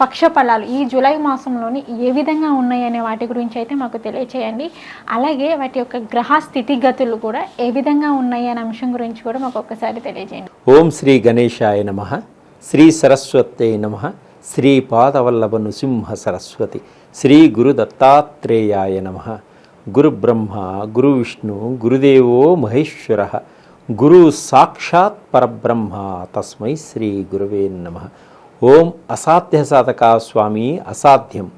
పక్షఫలాలు ఈ జూలై మాసంలోని ఏ విధంగా ఉన్నాయనే వాటి గురించి అయితే మాకు తెలియచేయండి. అలాగే వాటి యొక్క గ్రహ స్థితిగతులు కూడా ఏ విధంగా ఉన్నాయి అనే అంశం గురించి కూడా మాకు ఒక్కసారి తెలియజేయండి ఓం శ్రీ గణేశాయ నమ. శ్రీ సరస్వతే నమ. శ్రీ పాదవల్లభ నృసింహ సరస్వతి. శ్రీ గురు దత్తాత్రేయాయ నమ. గురు బ్రహ్మ గురు విష్ణు గురుదేవో మహేశ్వర. గురు సాక్షాత్ పరబ్రహ్మ. తస్మై శ్రీ గురువే నమ. ఓం అసాధ్య సాధక స్వామి అసాధ్యం.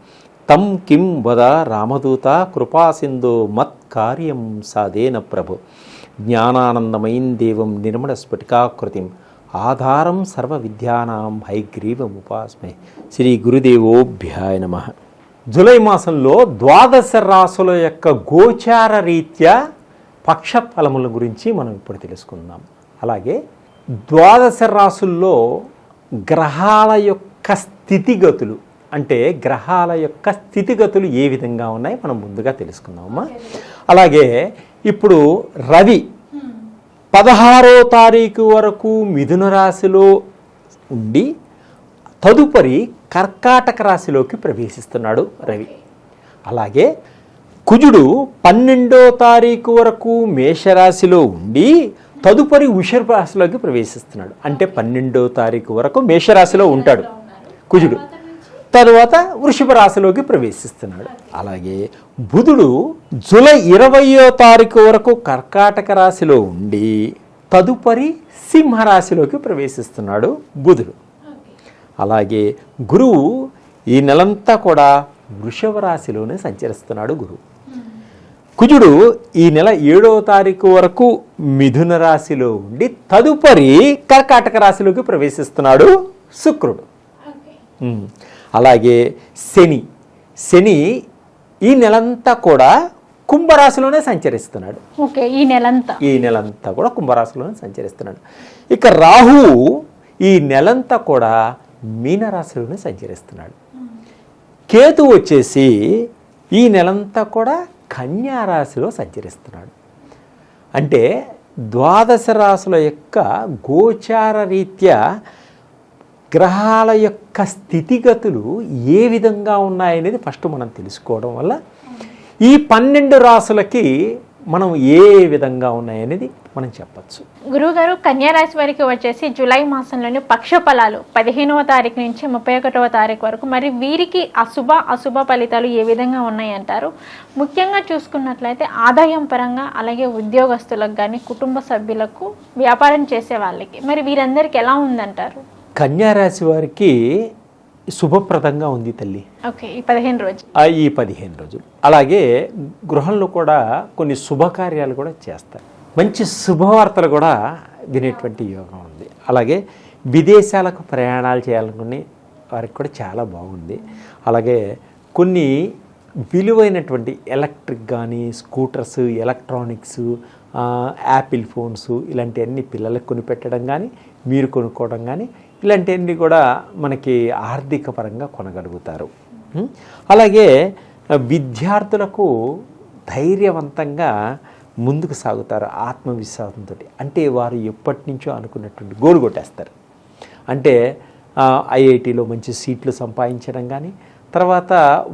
తం కిం వద రామదూత కృపాసింధో మత్కార్యం సాధేన ప్రభు. జ్ఞానానందమయం దేవం నిర్మల స్ఫటికాకృతిం. ఆధారం సర్వ విద్యానాం హైగ్రీవం ఉపాస్మే. శ్రీ గురుదేవోభ్యాయ నమ. జులై మాసంలో ద్వాదశ రాసుల యొక్క గోచార రీత్యా పక్ష ఫలముల గురించి మనం ఇప్పుడు తెలుసుకుందాం. అలాగే ద్వాదశ రాసుల్లో గ్రహాల యొక్క స్థితిగతులు. అంటే గ్రహాల యొక్క స్థితిగతులు ఏ విధంగా ఉన్నాయి మనం ముందుగా తెలుసుకుందామమ్మా. అలాగే ఇప్పుడు రవి పదహారో తారీఖు వరకు మిథున రాశిలో ఉండి తదుపరి కర్కాటక రాశిలోకి ప్రవేశిస్తున్నాడు రవి. అలాగే కుజుడు పన్నెండో తారీఖు వరకు మేషరాశిలో ఉండి తదుపరి వృషభ రాశిలోకి ప్రవేశిస్తున్నాడు. అంటే పన్నెండో తారీఖు వరకు మేషరాశిలో ఉంటాడు. కుజుడు. తరువాత వృషభ రాశిలోకి ప్రవేశిస్తున్నాడు. అలాగే బుధుడు జూలై ఇరవయో తారీఖు వరకు కర్కాటక రాశిలో ఉండి తదుపరి సింహరాశిలోకి ప్రవేశిస్తున్నాడు బుధుడు. అలాగే గురువు ఈ నెలంతా కూడా వృషభ రాశిలోనే సంచరిస్తున్నాడు గురువు. కుజుడు ఈ నెల ఏడవ తారీఖు వరకు మిథున రాశిలో ఉండి తదుపరి కర్కాటక రాశిలోకి ప్రవేశిస్తున్నాడు శుక్రుడు. అలాగే శని. శని ఈ నెలంతా కూడా కుంభరాశిలోనే సంచరిస్తున్నాడు. ఓకే ఈ నెలంతా. ఈ నెలంతా కూడా కుంభరాశిలోనే సంచరిస్తున్నాడు. ఇక రాహువు ఈ నెలంతా కూడా మీనరాశిలోనే సంచరిస్తున్నాడు. కేతు వచ్చేసి ఈ నెలంతా కూడా కన్యారాశిలో సంచరిస్తున్నాడు. అంటే ద్వాదశ రాశుల యొక్క గోచార రీత్యా గ్రహాల యొక్క స్థితిగతులు ఏ విధంగా ఉన్నాయనేది ఫస్ట్ మనం తెలుసుకోవడం వల్ల ఈ పన్నెండు రాసులకి మనం ఏ విధంగా ఉన్నాయనేది మనం చెప్పచ్చు. గురువుగారు కన్యా రాశి వారికి వచ్చేసి జూలై మాసంలోని పక్ష ఫలాలు పదిహేనవ తారీఖు నుంచి ముప్పై ఒకటవ తారీఖు వరకు. మరి వీరికి అశుభ అశుభ ఫలితాలు ఏ విధంగా ఉన్నాయంటారు? ముఖ్యంగా చూసుకున్నట్లయితే ఆదాయం పరంగా అలాగే ఉద్యోగస్తులకు కానీ కుటుంబ సభ్యులకు వ్యాపారం చేసే వాళ్ళకి. మరి వీరందరికీ ఎలా ఉందంటారు? కన్యా రాశి వారికి శుభప్రదంగా ఉంది తల్లి. ఓకే ఈ పదిహేను రోజు ఆ ఈ పదిహేను రోజులు. అలాగే గృహంలో కూడా కొన్ని శుభకార్యాలు కూడా చేస్తారు. మంచి శుభవార్తలు కూడా వినేటువంటి యోగం ఉంది. అలాగే విదేశాలకు ప్రయాణాలు చేయాలనుకుని వారికి కూడా చాలా బాగుంది. అలాగే కొన్ని విలువైనటువంటి ఎలక్ట్రిక్ కానీ స్కూటర్స్ ఎలక్ట్రానిక్స్ యాపిల్ ఫోన్స్ ఇలాంటివన్నీ పిల్లలకు కొనిపెట్టడం కానీ మీరు కొనుక్కోవడం కానీ ఇలాంటివన్నీ కూడా మనకి ఆర్థిక పరంగా కొనగలుగుతారు అలాగే విద్యార్థులకు ధైర్యవంతంగా ముందుకు సాగుతారు ఆత్మవిశ్వాసంతో అంటే వారు ఎప్పటి నుంచో అనుకున్నటువంటి గోలు కొట్టేస్తారు. అంటే ఐఐటిలో మంచి సీట్లు సంపాదించడం కానీ తర్వాత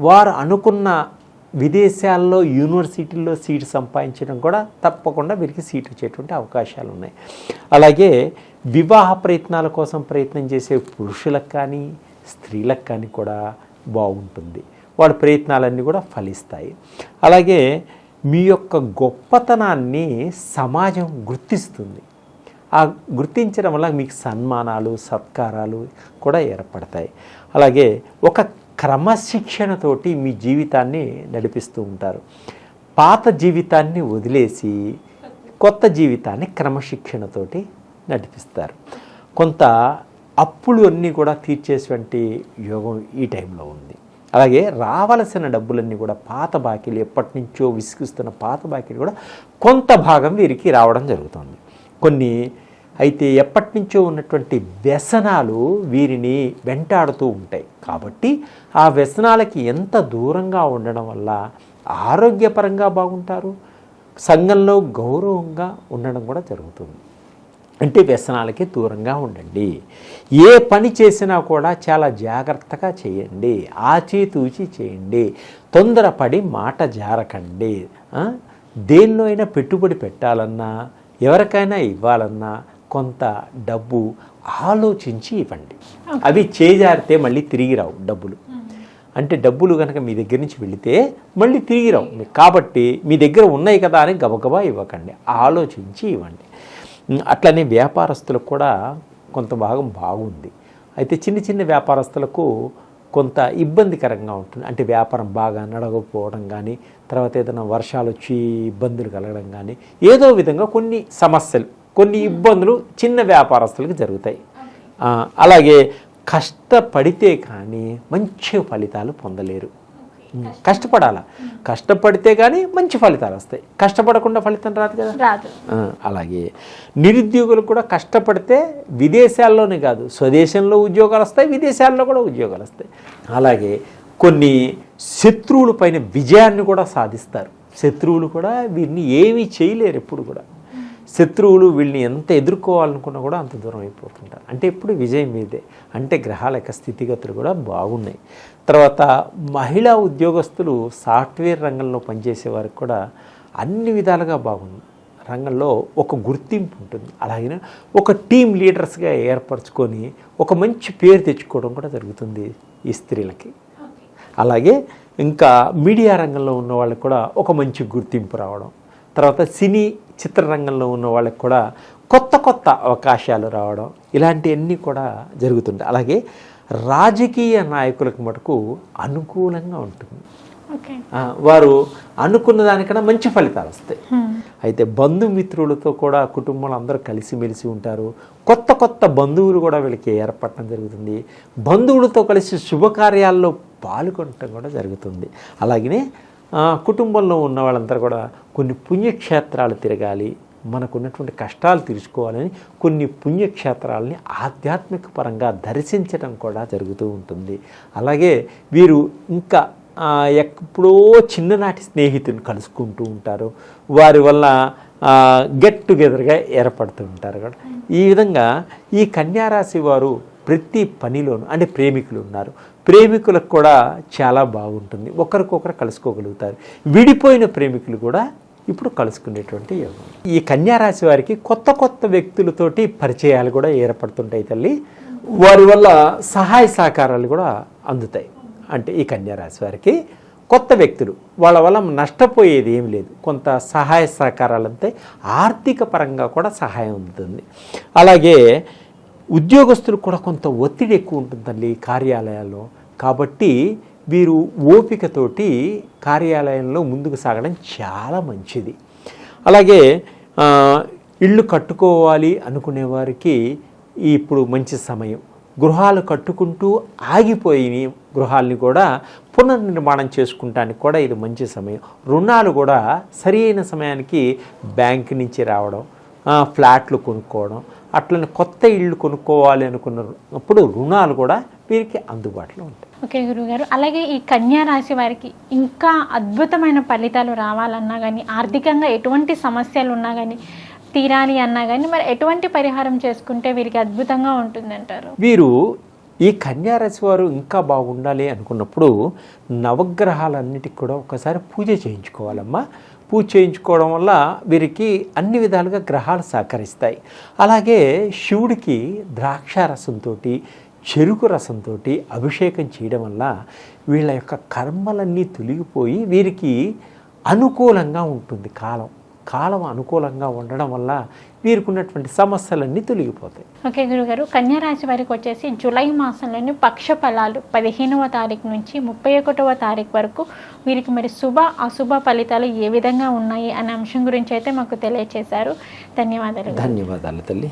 వారు అనుకున్న విదేశాల్లో యూనివర్సిటీల్లో సీటు సంపాదించడం కూడా తప్పకుండా వీరికి సీట్ వచ్చేటువంటి అవకాశాలు ఉన్నాయి. అలాగే వివాహ ప్రయత్నాల కోసం ప్రయత్నం చేసే పురుషులకు కానీ స్త్రీలకు కానీ కూడా బాగుంటుంది. వాళ్ళ ప్రయత్నాలన్నీ కూడా ఫలిస్తాయి. అలాగే మీ యొక్క గొప్పతనాన్ని సమాజం గుర్తిస్తుంది. ఆ గుర్తించడం వల్ల మీకు సన్మానాలు సత్కారాలు కూడా ఏర్పడతాయి. అలాగే ఒక క్రమశిక్షణతోటి మీ జీవితాన్ని నడిపిస్తూ ఉంటారు. పాత జీవితాన్ని వదిలేసి కొత్త జీవితాన్ని క్రమశిక్షణతోటి నడిపిస్తారు. కొంత అప్పులు అన్నీ కూడా తీర్చేటువంటి యోగం ఈ టైంలో ఉంది. అలాగే రావలసిన డబ్బులన్నీ కూడా పాత బాకీలు ఎప్పటి నుంచో విసిగిస్తున్న పాత బాకీలు కూడా కొంత భాగం వీరికి రావడం జరుగుతుంది. కొన్ని అయితే ఎప్పటి నుంచో ఉన్నటువంటి వ్యసనాలు వీరిని వెంటాడుతూ ఉంటాయి. కాబట్టి ఆ వ్యసనాలకి ఎంత దూరంగా ఉండడం వల్ల ఆరోగ్యపరంగా బాగుంటారు? సంఘంలో గౌరవంగా ఉండడం కూడా జరుగుతుంది. అంటే వ్యసనాలకి దూరంగా ఉండండి. ఏ పని చేసినా కూడా చాలా జాగ్రత్తగా చేయండి. ఆచితూచి చేయండి. తొందరపడి మాట జారకండి. దేనిలో అయినా పెట్టుబడి పెట్టాలన్నా ఎవరికైనా ఇవ్వాలన్నా కొంత డబ్బు ఆలోచించి ఇవ్వండి. అవి చేజారితే మళ్ళీ తిరిగి రావు డబ్బులు. అంటే డబ్బులు కనుక మీ దగ్గర నుంచి వెళితే మళ్ళీ తిరిగి రావు. కాబట్టి మీ దగ్గర ఉన్నాయి కదా అని గబగబా ఇవ్వకండి. ఆలోచించి ఇవ్వండి. అట్లనే వ్యాపారస్తులకు కూడా కొంత భాగం బాగుంది. అయితే చిన్న చిన్న వ్యాపారస్తులకు కొంత ఇబ్బందికరంగా ఉంటుంది. అంటే వ్యాపారం బాగా నడవకపోవడం కానీ తర్వాత ఏదైనా వర్షాలు వచ్చి ఇబ్బందులు కలగడం కానీ ఏదో విధంగా కొన్ని సమస్యలు. కొన్ని ఇబ్బందులు చిన్న వ్యాపారస్తులకు జరుగుతాయి. అలాగే కష్టపడితే కానీ మంచి ఫలితాలు పొందలేరు. కష్టపడాల? కష్టపడితే కానీ మంచి ఫలితాలు వస్తాయి. కష్టపడకుండా ఫలితం రాదు కదా? అలాగే నిరుద్యోగులు కూడా కష్టపడితే విదేశాల్లోనే కాదు స్వదేశంలో ఉద్యోగాలు వస్తాయి విదేశాల్లో కూడా ఉద్యోగాలు వస్తాయి. అలాగే కొన్ని శత్రువుల పైన విజయాన్ని కూడా సాధిస్తారు. శత్రువులు కూడా వీరిని ఏమీ చేయలేరు ఎప్పుడు కూడా. శత్రువులు వీళ్ళని ఎంత ఎదుర్కోవాలనుకున్నా కూడా అంత దూరం అయిపోతుంటారు. అంటే ఎప్పుడు విజయం మీదే. అంటే గ్రహాల యొక్క స్థితిగతులు కూడా బాగున్నాయి. తర్వాత మహిళా ఉద్యోగస్తులు సాఫ్ట్వేర్ రంగంలో పనిచేసే వారికి కూడా అన్ని విధాలుగా బాగుంది. రంగంలో ఒక గుర్తింపు ఉంటుంది. అలాగే ఒక టీం లీడర్స్గా ఏర్పరచుకొని ఒక మంచి పేరు తెచ్చుకోవడం కూడా జరుగుతుంది ఈ స్త్రీలకి. అలాగే ఇంకా మీడియా రంగంలో ఉన్న వాళ్ళకి కూడా ఒక మంచి గుర్తింపు రావడం. తర్వాత సినీ చిత్రరంగంలో ఉన్న వాళ్ళకి కూడా కొత్త కొత్త అవకాశాలు రావడం ఇలాంటివన్నీ కూడా జరుగుతుంటాయి. అలాగే రాజకీయ నాయకులకు మటుకు అనుకూలంగా ఉంటుంది. వారు అనుకున్న దానికన్నా మంచి ఫలితాలు వస్తాయి. అయితే బంధుమిత్రులతో కూడా కుటుంబంలో అందరూ కలిసిమెలిసి ఉంటారు. కొత్త కొత్త బంధువులు కూడా వీళ్ళకి ఏర్పడటం జరుగుతుంది. బంధువులతో కలిసి శుభకార్యాల్లో పాల్గొనటం కూడా జరుగుతుంది. అలాగనే ఆ, కుటుంబంలో ఉన్న వాళ్ళందరూ కూడా కొన్ని పుణ్యక్షేత్రాలు తిరగాలి మనకున్నటువంటి కష్టాలు తీర్చుకోవాలని కొన్ని పుణ్యక్షేత్రాలని ఆధ్యాత్మిక పరంగా దర్శించడం కూడా జరుగుతూ ఉంటుంది. అలాగే వీరు ఇంకా ఎప్పుడో చిన్ననాటి స్నేహితుని కలుసుకుంటూ ఉంటారు. వారి వల్ల గెట్ టుగెదర్గా ఏర్పడుతూ ఉంటారు కూడా ఈ విధంగా ఈ కన్యారాశి వారు ప్రతి పనిలోనూ అంటే ప్రేమికులు ఉన్నారు. ప్రేమికులకు కూడా చాలా బాగుంటుంది. ఒకరికొకరు కలుసుకోగలుగుతారు. విడిపోయిన ప్రేమికులు కూడా ఇప్పుడు కలుసుకునేటువంటి యోగం. ఈ కన్యారాశి వారికి కొత్త కొత్త వ్యక్తులతోటి పరిచయాలు కూడా ఏర్పడుతుంటాయి తల్లి. వారి వల్ల సహాయ సహకారాలు కూడా అందుతాయి. అంటే ఈ కన్యారాశి వారికి కొత్త వ్యక్తులు వాళ్ళ వల్ల నష్టపోయేది ఏం లేదు. కొంత సహాయ సహకారాలు అంతే. ఆర్థిక పరంగా కూడా సహాయం అందుతుంది అలాగే ఉద్యోగస్తులకు కూడా కొంత ఒత్తిడి ఎక్కువ ఉంటుంది తల్లి కార్యాలయాల్లో. కాబట్టి వీరు ఓపికతోటి కార్యాలయంలో ముందుకు సాగడం చాలా మంచిది. అలాగే ఇళ్ళు కట్టుకోవాలి అనుకునే వారికి ఇప్పుడు మంచి సమయం. గృహాలు కట్టుకుంటూ ఆగిపోయిన గృహాలని కూడా పునర్నిర్మాణం చేసుకుంటానికి కూడా ఇది మంచి సమయం. రుణాలు కూడా సరి అయిన సమయానికి బ్యాంక్ నుంచి రావడం ఫ్లాట్లు కొనుక్కోవడం అట్లనే కొత్త ఇళ్ళు కొనుక్కోవాలి అనుకున్నప్పుడు రుణాలు కూడా వీరికి అందుబాటులో ఉంటాయి. ఓకే గురుగారు. అలాగే ఈ కన్యా రాశి వారికి ఇంకా అద్భుతమైన ఫలితాలు రావాలన్నా కానీ ఆర్థికంగా ఎటువంటి సమస్యలు ఉన్నా కానీ తీరాలి అన్నా కానీ మరి ఎటువంటి పరిహారం చేసుకుంటే వీరికి అద్భుతంగా ఉంటుందంటారు? వీరు ఈ కన్యారాశి వారు ఇంకా బాగుండాలి అనుకున్నప్పుడు నవగ్రహాలన్నిటికి కూడా ఒకసారి పూజ చేయించుకోవాలమ్మా. పూజ చేయించుకోవడం వల్ల వీరికి అన్ని విధాలుగా గ్రహాలు సహకరిస్తాయి. అలాగే శివుడికి ద్రాక్షారసంతో చెరుకు రసంతో అభిషేకం చేయడం వల్ల వీళ్ళ యొక్క కర్మలన్నీ తొలగిపోయి వీరికి అనుకూలంగా ఉంటుంది కాలం. కాలం అనుకూలంగా ఉండడం వల్ల వీరికి ఉన్నటువంటి సమస్యలన్నీ తొలగిపోతాయి. ఓకే గురుగారు. కన్యా రాశి వారికి వచ్చేసి జూలై మాసంలోని పక్ష ఫలాలు పదిహేనవ తారీఖు నుంచి ముప్పై ఒకటవ తారీఖు వరకు వీరికి మరి శుభ అశుభ ఫలితాలు ఏ విధంగా ఉన్నాయి అనే అంశం గురించి అయితే మాకు తెలియచేశారు. ధన్యవాదాలు ధన్యవాదాలు తల్లి.